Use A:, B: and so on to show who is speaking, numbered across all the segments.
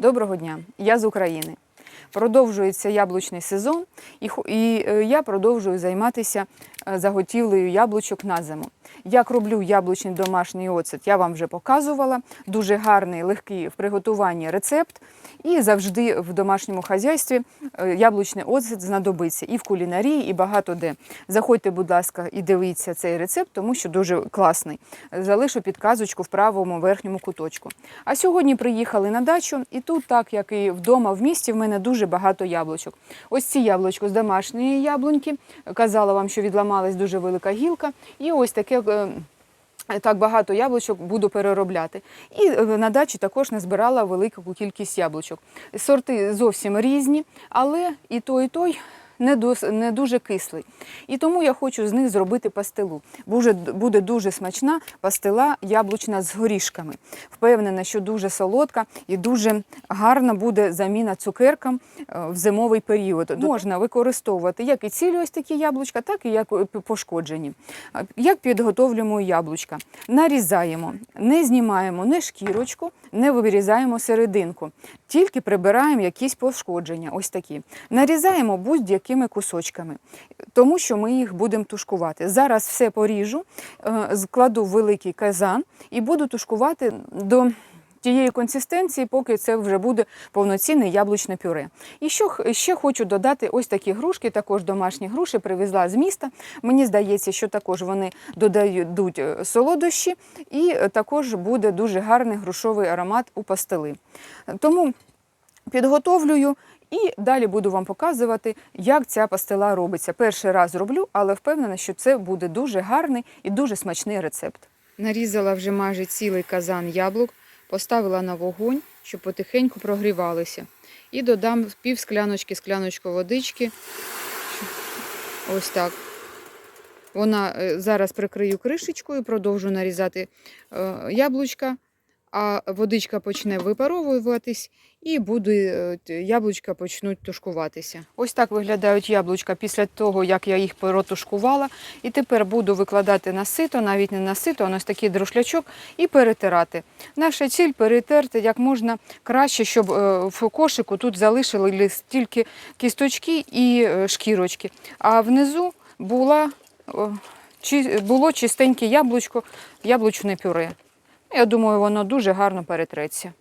A: Доброго дня, я з України. Продовжується яблучний сезон, і, е, я продовжую займатися заготівлею яблучок на зиму. Як роблю яблучний домашній оцет, я вам вже показувала. Дуже гарний, легкий в приготуванні рецепт. І завжди в домашньому хазяйстві е, яблучний оцет знадобиться і в кулінарії, і багато де. Заходьте, будь ласка, і дивіться цей рецепт, тому що дуже класний. Залишу підказочку в правому верхньому куточку. А сьогодні приїхали на дачу, і тут, так як і вдома в місті, в мене дуже багато яблучок. Ось ці яблучко з домашньої яблуньки. Казала вам, що відламалась дуже велика гілка. І ось таке. е, Так багато яблучок буду переробляти. І е, на дачі також назбирала велику кількість яблучок. Сорти зовсім різні, але і той, і той не, дос- не дуже кислий. І тому я хочу з них зробити пастилу. Буде, буде дуже смачна пастила яблучна з горішками. Впевнена, що дуже солодка і дуже гарна буде заміна цукеркам е, в зимовий період. Можна використовувати як і цілі ось такі яблучка, так і як е, пошкоджені. Як підготовлюємо яблучка? Нарізаємо, не знімаємо не шкірочку, не вирізаємо серединку, тільки прибираємо якісь пошкодження. Ось такі. Нарізаємо будь-якими кусочками, тому що ми їх будемо тушкувати. Зараз все поріжу, е, складу великий казан і буду тушкувати до. Тієї консистенції, поки це вже буде повноцінне яблучне пюре. І що ще хочу додати ось такі грушки, також домашні груші привезла з міста. Мені здається, що також вони додають е, солодощі, і е, також буде дуже гарний грушовий аромат у пастили. Тому підготовлюю і далі буду вам показувати, як ця пастила робиться. Перший раз роблю, але впевнена, що це буде дуже гарний і дуже смачний рецепт. Нарізала вже майже цілий казан яблук, поставила на вогонь, щоб потихеньку прогрівалися. І додам пів скляночки, скляночку водички. Ось так. Вона е, зараз прикрию кришечкою, продовжу нарізати е, яблучка, а водичка почне випаровуватись і буде, е, яблучка почнуть тушкуватися. Ось так виглядають яблучка після того, як я їх протушкувала. І тепер буду викладати на сито, навіть не на сито, а ось такий друшлячок, і перетирати. Наша ціль перетерти як можна краще, щоб е, в кошику тут залишились тільки кісточки і е, шкірочки. А внизу була, було чистеньке яблучко, яблучне пюре. Я думаю, воно дуже гарно перетреться.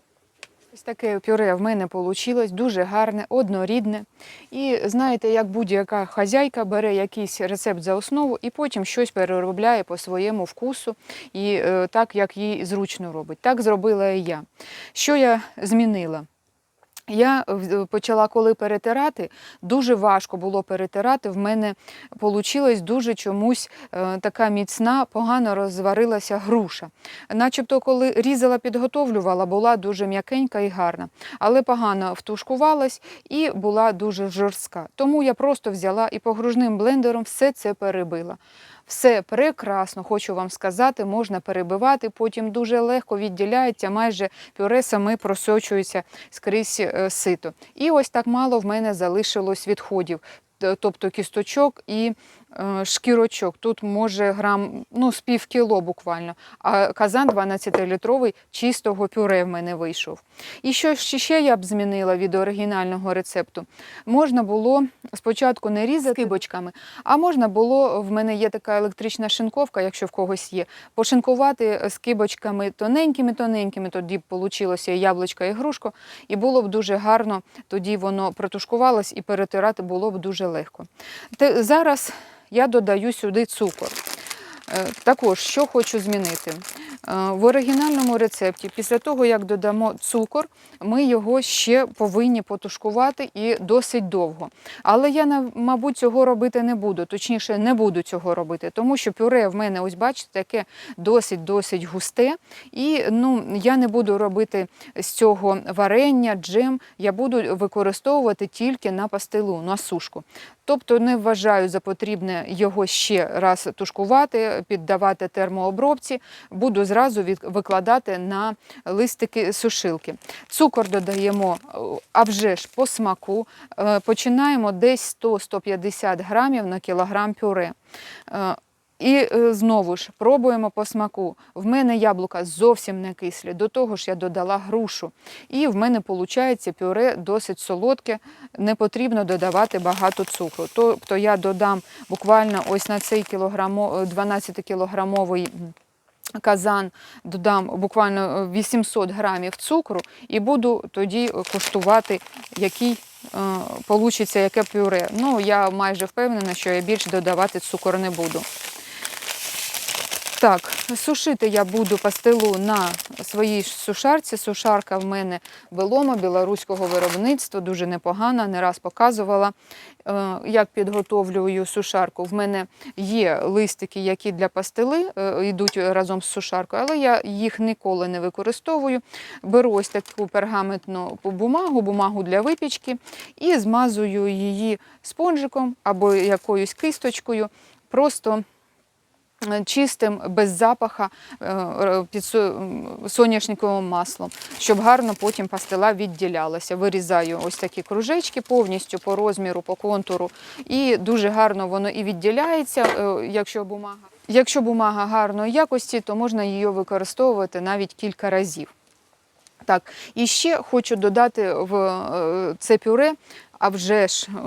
A: Ось таке пюре в мене вийшло, дуже гарне, однорідне. І знаєте, як будь-яка хазяйка бере якийсь рецепт за основу і потім щось переробляє по своєму вкусу і е, так, як їй зручно робить. Так зробила і я. Що я змінила? Я почала коли перетирати, дуже важко було перетирати. В мене вийшло дуже чомусь е, така міцна, погано розварилася груша. Начебто, коли різала, підготовлювала, була дуже м'якенька і гарна, але погано втушкувалась і була дуже жорстка. Тому я просто взяла і погружним блендером все це перебила. Все прекрасно, хочу вам сказати, можна перебивати, потім дуже легко відділяється, майже пюре саме просочується скрізь е, сито. І ось так мало в мене залишилось відходів, тобто кісточок і шкірочок. Тут може грам, ну, з пів кіло буквально, а казан 12-літровий чистого пюре в мене вийшов. І що ще ще я б змінила від оригінального рецепту? Можна було спочатку не різати кибочками, а можна було, в мене є така електрична шинковка, якщо в когось є, пошинкувати з кибочками тоненькими-тоненькими, тоді б вийшло яблучко і грушко, і було б дуже гарно, тоді воно протушкувалось і перетирати було б дуже легко. Зараз я додаю сюди цукор. Е, Також, що хочу змінити. Е, В оригінальному рецепті, після того, як додамо цукор, ми його ще повинні потушкувати і досить довго. Але я, мабуть, цього робити не буду, точніше, не буду цього робити, тому що пюре в мене, ось бачите, таке досить-досить густе. І ну, я не буду робити з цього варення, джем, я буду використовувати тільки на пастилу, на сушку. Тобто не вважаю за потрібне його ще раз тушкувати, піддавати термообробці, буду зразу викладати на листики сушилки. Цукор додаємо, е, а вже ж по смаку. Е, Починаємо десь 100-150 грамів на кілограм пюре. Е, І е, знову ж пробуємо по смаку. В мене яблука зовсім не кислі. До того ж я додала грушу. І в мене виходить пюре досить солодке, не потрібно додавати багато цукру. Тобто я додам буквально ось на цей кілограмо, 12-кілограмовий казан, додам буквально е, 800 грамів цукру і буду тоді куштувати, який е, получиться яке пюре. Ну, я майже впевнена, що я більше додавати цукор не буду. Так, сушити я буду пастилу на своїй сушарці. Сушарка в мене велома білоруського виробництва, дуже непогана, не раз показувала, е, як підготовлюю сушарку. В мене є листики, які для пастили е, йдуть разом з сушаркою, але я їх ніколи не використовую. Беру ось таку пергаментну бумагу, бумагу для випічки і змазую її спонжиком або якоюсь кисточкою. Просто чистим, без запаха е, під соняшниковим маслом, щоб гарно потім пастила відділялася. Вирізаю ось такі кружечки повністю по розміру, по контуру, і дуже гарно воно і відділяється, е, якщо бумага. Якщо бумага гарної якості, то можна її використовувати навіть кілька разів. Так, і ще хочу додати в е, це пюре, а вже ж е,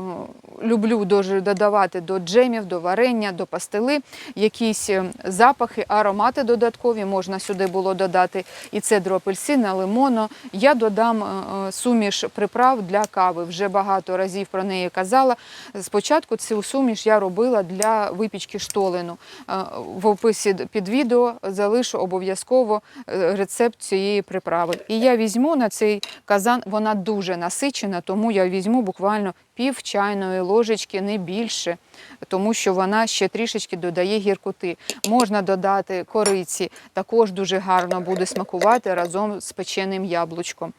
A: люблю дуже додавати до джемів, до варення, до пастили якісь е, запахи, аромати додаткові. Можна сюди було додати і цедру апельсина, лимону. Я додам е, суміш приправ для кави. Вже багато разів про неї казала. Спочатку цю суміш я робила для випічки штолену. В описі під відео залишу обов'язково рецепт цієї приправи. І я візьму на цей казан, вона дуже насичена, тому я візьму буквально пів чайної ложечки, не більше, тому що вона ще трішечки додає гіркоти. Можна додати кориці, також дуже гарно буде смакувати разом з печеним яблучком.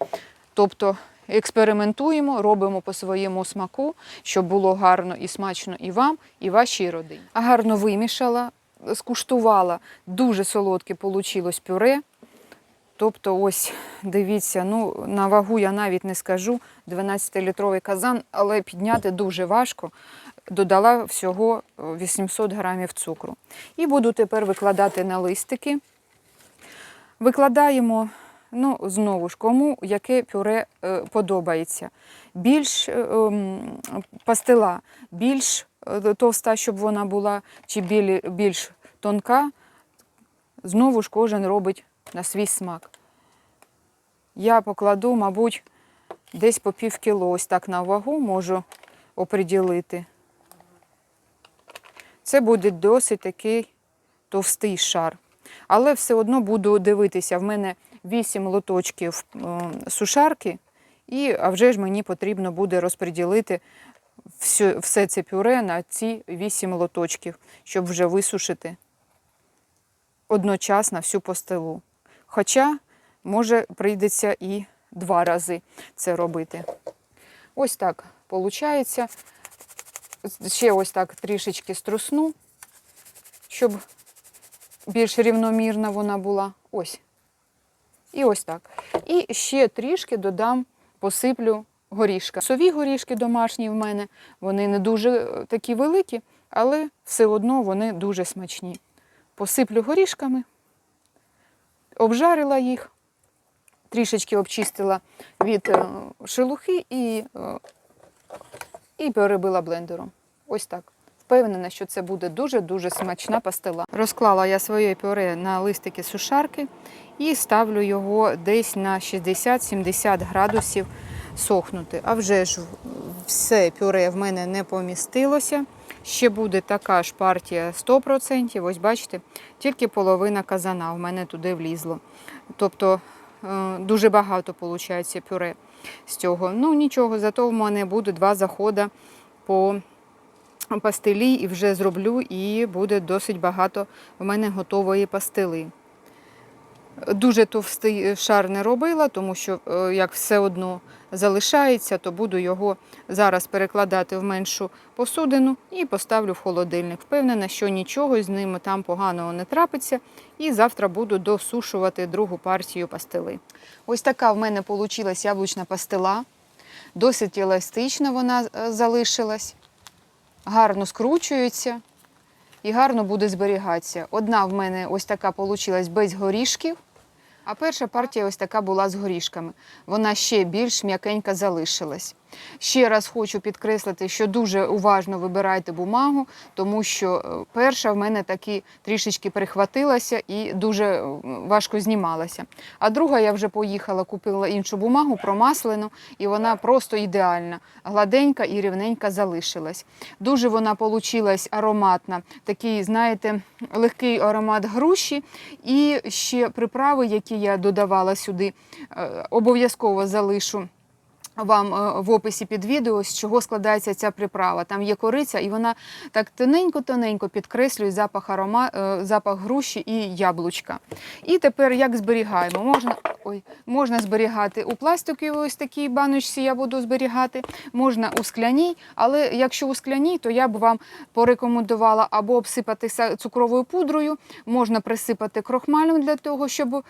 A: Тобто експериментуємо, робимо по своєму смаку, щоб було гарно і смачно і вам, і вашій родині. Гарно вимішала, скуштувала. Дуже солодке вийшло пюре. Тобто, ось дивіться, ну на вагу я навіть не скажу 12-літровий казан, але підняти дуже важко. Додала всього е, 800 грамів цукру. І буду тепер викладати на листики. Викладаємо, ну, знову ж, кому яке пюре е, подобається. Більш е, ем, пастила, більш е, товста, щоб вона була, чи більш тонка. Знову ж кожен робить на свій смак. Я покладу, мабуть, десь по пів кіло, ось так на вагу можу оприділити. Це буде досить такий товстий шар. Але все одно буду дивитися. В мене 8 лоточків сушарки, і, а вже ж мені потрібно буде розподілити все, все це пюре на ці 8 лоточків, щоб вже висушити одночасно всю пастилу. Хоча, може, прийдеться і два рази це робити. Ось так виходить. Ще ось так трішечки струсну, щоб більш рівномірна вона була. Ось. І ось так. І ще трішки додам, посиплю горішка. Сові горішки домашні в мене, вони не дуже е, такі великі, але все одно вони дуже смачні. Посиплю горішками, обжарила їх, трішечки обчистила від е, шелухи і, е, і перебила блендером. Ось так. Впевнена, що це буде дуже-дуже смачна пастила. Розклала я своє пюре на листики сушарки і ставлю його десь на 60-70 градусів сохнути. А вже ж все пюре в мене не помістилося. Ще буде така ж партія 100%. Ось бачите, тільки половина казана в мене туди влізло. Тобто е, дуже багато виходить пюре з цього. Ну нічого, зато в мене буде два заходи по пастилі і вже зроблю, і буде досить багато в мене готової пастили. Дуже товстий шар не робила, тому що е, як все одно залишається, то буду його зараз перекладати в меншу посудину і поставлю в холодильник. Впевнена, що нічого з ними там поганого не трапиться. І завтра буду досушувати другу партію пастили. Ось така в мене вийшла яблучна пастила. Досить еластична вона е, залишилась, гарно скручується. і гарно буде зберігатися. Одна в мене ось така вийшла без горішків, а перша партія ось така була з горішками. Вона ще більш м'якенька залишилась. Ще раз хочу підкреслити, що дуже уважно вибирайте бумагу, тому що е, перша в мене таки трішечки перехватилася і дуже е, важко знімалася. А друга я вже поїхала, купила іншу бумагу, промаслену, і вона просто ідеальна, гладенька і рівненька залишилась. Дуже вона получилась ароматна, такий, знаєте, легкий аромат груші і ще приправи, які я додавала сюди, е, обов'язково залишу вам е, в описі під відео, з чого складається ця приправа. Там є кориця, і вона так тоненько-тоненько підкреслює запах арома, е, запах груші і яблучка. І тепер як зберігаємо? Можна, ой, можна зберігати у пластиковій ось такій баночці, я буду зберігати, можна у скляній, але якщо у скляній, то я б вам порекомендувала або обсипатися цукровою пудрою, можна присипати крохмалем для того, щоб е,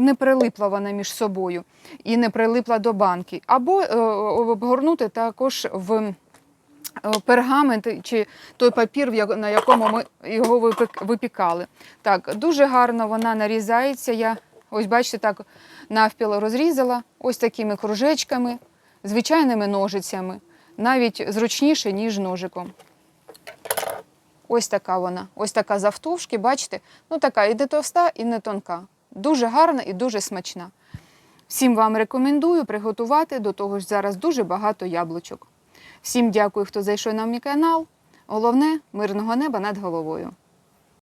A: не прилипла вона між собою і не прилипла до банки. Або е, обгорнути також в е, пергамент чи той папір, на якому ми його випікали. Так, дуже гарно вона нарізається. Я ось бачите, так навпіл розрізала, ось такими кружечками, звичайними ножицями, навіть зручніше, ніж ножиком. Ось така вона, ось така завтовшки, бачите? Ну така і не товста, і не тонка. Дуже гарна і дуже смачна. Всім вам рекомендую приготувати, до того ж зараз дуже багато яблучок. Всім дякую, хто зайшов на мій канал. Головне мирного неба над головою.